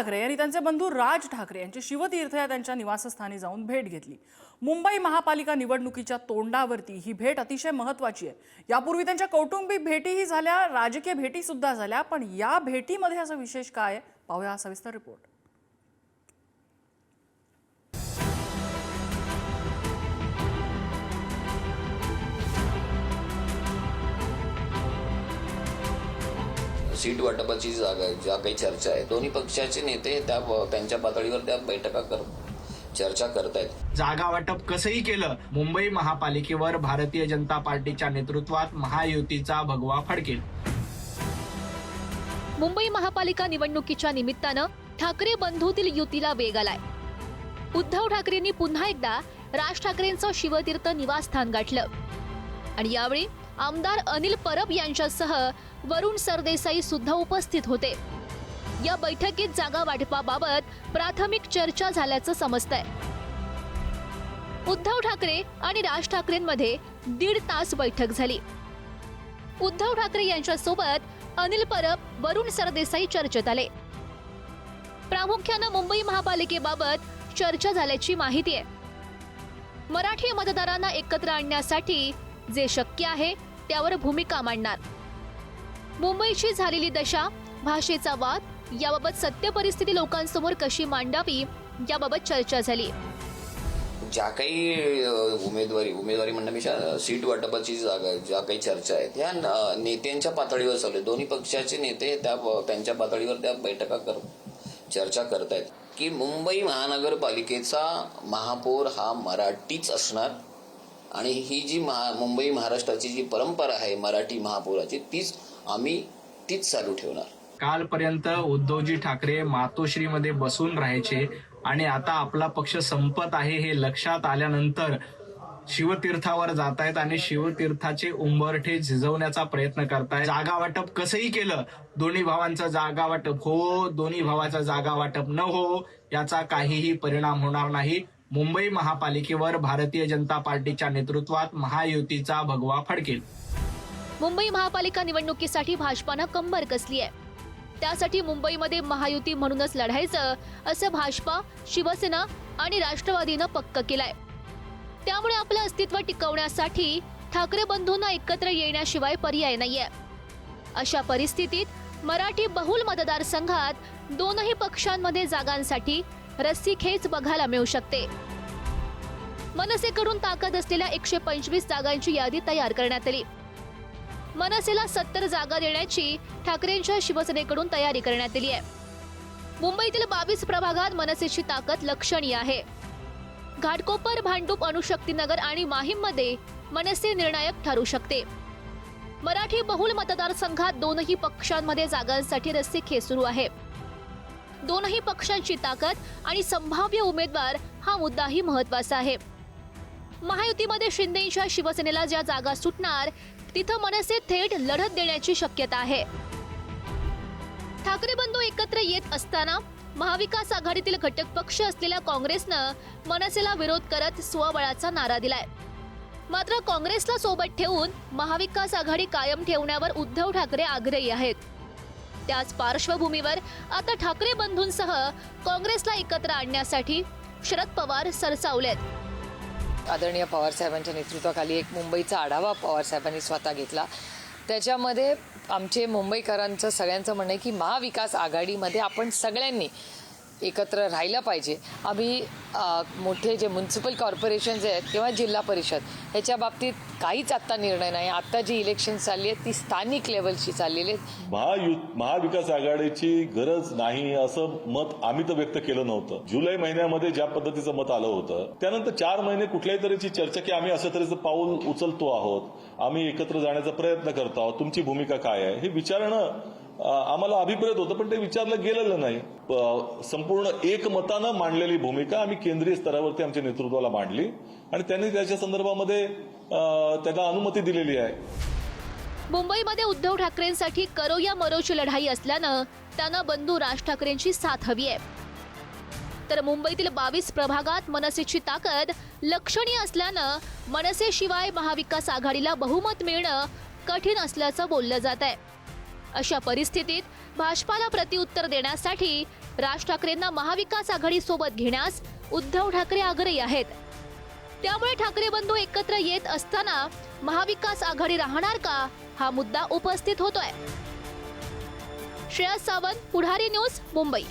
ठाकरे यांनी त्यांचे बंधू राज ठाकरे यांची शिवतीर्थ या त्यांच्या निवासस्थानी जाऊन भेट घेतली. मुंबई महापालिका निवडणुकीच्या तोंडावरती ही भेट अतिशय महत्वाची आहे. यापूर्वी त्यांच्या कौटुंबिक भेटीही झाल्या राजकीय भेटी सुद्धा झाल्या पण या भेटीमध्ये असं विशेष काय आहे? पाहूया हा सविस्तर रिपोर्ट सीट वाटपाची जागा ज्या काही चर्चा आहे. दोन्ही पक्षाचे नेते त्या त्यांच्या पातळीवर त्या बैठका कर चर्चा करतायत. जागा वाटप कसंही केलं मुंबई महापालिकेवर भारतीय जनता पार्टीच्या नेतृत्वात महायुतीचा भगवा फडकेल मुंबई महापालिका निवडणुकीच्या निमित्तानं ठाकरे बंधूतील युतीला वेग आलाय. उद्धव ठाकरेंनी पुन्हा एकदा राज ठाकरेंचं शिवतीर्थ निवासस्थान गाठलं. आणि यावेळी आमदार अनिल परब यांच्यासह वरुण सरदेसाई सुद्धा उपस्थित होते. या बैठकीत जागा वाटपाबाबत प्राथमिक चर्चा झाल्याचं समजतंय. उद्धव ठाकरे आणि राज ठाकरेंमध्ये दीड तास बैठक झाली. उद्धव ठाकरे यांच्यासोबत अनिल परब वरुण सरदेसाई चर्चेत आले. प्रामुख्यानं मुंबई महापालिकेबाबत चर्चा झाल्याची माहिती आहे. मराठी मतदारांना एकत्र आणण्यासाठी जे शक्य आहे त्यावर भूमिका मांडणार. मुंबईची झालेली दशा भाषेचा वाद याबाबत सत्य परिस्थिती लोकांसमोर कशी मांडावी याबाबत चर्चा झाली. ज्या काही उमेदवारी उमेदवारी म्हणण्यापेक्षा सीट वाटपाची जागा ज्या काही चर्चा आहेत ह्या न- नेत्यांच्या पातळीवर चालू आहे. दोन्ही पक्षाचे नेते त्या त्यांच्या पातळीवर त्या बैठका कर चर्चा करतायत. की मुंबई महानगरपालिकेचा महापौर हा मराठीच असणार आणि ही जी महा मुंबई महाराष्ट्राची जी परंपरा आहे मराठी महापौराची तीच आम्ही तीच चालू ठेवणार. कालपर्यंत उद्धवजी ठाकरे मातोश्रीमध्ये बसून राहायचे आणि आता आपला पक्ष संपत आहे हे लक्षात आल्यानंतर शिवतीर्थावर जात आहेत आणि शिवतीर्थाचे उंबरठे झिजवण्याचा प्रयत्न करतायत. जागा वाटप कसंही केलं दोन्ही भावांचं जागा वाटप हो दोन्ही भावाचं जागा वाटप न हो याचा काहीही परिणाम होणार नाही. मुंबई महापालिकेवर भारतीय जनता पार्टीच्या नेतृत्वात महायुतीचा भगवा फडकेल. मुंबई महापालिका निवडणुकीसाठी भाजपानं कंबर कसली आहे? त्यासाठी मुंबईमध्ये महायुती म्हणूनच लढायचं असं भाजपा शिवसेना आणि राष्ट्रवादीनं पक्क केलंय. त्यामुळे आपलं अस्तित्व टिकवण्यासाठी ठाकरे बंधूंना एकत्र येण्याशिवाय पर्याय नाहीये. अशा परिस्थितीत मराठी बहुल मतदारसंघात दोनही पक्षांमध्ये जागांसाठी रस्सी खेच बघायला मिळू शकते. मनसेकडून ताकद असलेल्या एकशे पंचवीस जागांची यादी तयार करण्यात आली. मनसेला सत्तर जागा देण्याची ठाकरेंच्या शिवसेनेकडून तयारी करण्यात आली आहे मुंबईतील बावीस प्रभागात मनसेची ताकद लक्षणीय आहे. घाटकोपर भांडूप अणुशक्तीनगर आणि माहीममध्ये मनसे निर्णायक ठरू शकते. मराठी बहुल मतदारसंघात दोनही पक्षांमध्ये जागांसाठी रस्सीखेच सुरू आहे. दोनही पक्षांची ताकद आणि संभाव्य उमेदवार हा मुद्दाही महत्त्वाचा आहे. महायुतीमध्ये शिंदेच्या शिवसेनेला ज्या जागा सुटणार तिथं मनसे थेट लढत देण्याची शक्यता आहे. ठाकरे बंधू एकत्र येत असताना महाविकास आघाडीतील घटक पक्ष असलेल्या काँग्रेसनं मनसेला विरोध करत स्वबळाचा नारा दिलाय. मात्र काँग्रेसला सोबत ठेवून महाविकास आघाडी कायम ठेवण्यावर उद्धव ठाकरे आग्रही आहेत. त्याच पार्श्वभूमीवर आता ठाकरे बंधूंसह काँग्रेसला एकत्र आणण्यासाठी शरद पवार सरसावलेत. आदरणीय पवारसाहेबांच्या नेतृत्वाखाली एक मुंबईचा आढावा पवारसाहेबांनी स्वतः घेतला. त्याच्यामध्ये आमचे मुंबईकरांचं सगळ्यांचं म्हणणं आहे की महाविकास आघाडीमध्ये आपण सगळ्यांनी एकत्र राहिलं पाहिजे. आम्ही मोठे जे म्युन्सिपल कॉर्पोरेशन्स आहेत किंवा जिल्हा परिषद ह्याच्या बाबतीत काहीच आत्ता निर्णय नाही. आत्ता जी इलेक्शन चालली आहेत ती स्थानिक लेवलची चाललेली आहेत. महायु महाविकास आघाडीची गरज नाही असं मत आम्ही तर व्यक्त केलं नव्हतं. जुलै महिन्यामध्ये ज्या पद्धतीचं मत आलं होतं त्यानंतर चार महिने कुठल्याही तऱ्हेची चर्चा की आम्ही असं तऱ्हेचं पाऊल उचलतो आहोत. आम्ही एकत्र जाण्याचा प्रयत्न करतो आहोत. तुमची भूमिका काय आहे? हे विचारणं आम्हाला अभिप्रेत होतं पण ते विचारलं गेलेलं नाही. संपूर्ण एकमतानं मांडलेली भूमिका आम्ही केंद्रीय स्तरावरती आमच्या नेतृत्वाला मांडली आणि त्यांनी त्याच्या संदर्भामध्ये त्याला अनुमती दिलेली आहे. मुंबईमध्ये उद्धव ठाकरेंसाठी करो या मरोची लढाई असल्यानं त्यांना बंधू राज ठाकरेंची साथ हवी आहे. तर मुंबईतील बावीस प्रभागात मनसेची ताकद लक्षणीय असल्यानं मनसेशिवाय महाविकास आघाडीला बहुमत मिळणं कठीण असल्याचं बोललं जात आहे. अशा परिस्थितीत भाजपाला प्रतिउत्तर देण्यासाठी राज ठाकरेंना महाविकास आघाडी सोबत घेण्यास उद्धव ठाकरे आग्रही आहेत. त्यामुळे ठाकरे बंधू एकत्र येत असताना महाविकास आघाडी राहणार का हा मुद्दा उपस्थित होतोय. श्रेयस सावंत पुढारी न्यूज मुंबई.